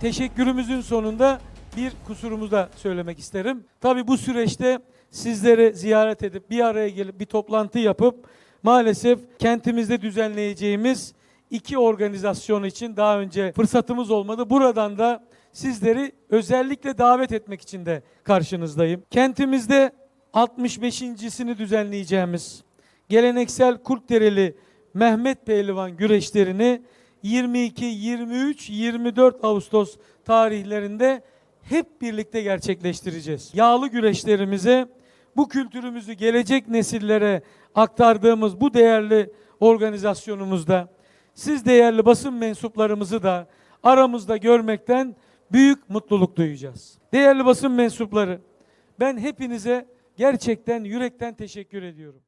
teşekkürümüzün sonunda bir kusurumuzu da söylemek isterim. Tabii bu süreçte sizleri ziyaret edip bir araya gelip bir toplantı yapıp maalesef kentimizde düzenleyeceğimiz iki organizasyon için daha önce fırsatımız olmadı. Buradan da sizleri özellikle davet etmek için de karşınızdayım. Kentimizde 65.sini düzenleyeceğimiz geleneksel Kurtdereli Mehmet Pehlivan güreşlerini 22, 23, 24 Ağustos tarihlerinde hep birlikte gerçekleştireceğiz. Yağlı güreşlerimize bu kültürümüzü gelecek nesillere aktardığımız bu değerli organizasyonumuzda siz değerli basın mensuplarımızı da aramızda görmekten büyük mutluluk duyacağız. Değerli basın mensupları, ben hepinize gerçekten yürekten teşekkür ediyorum.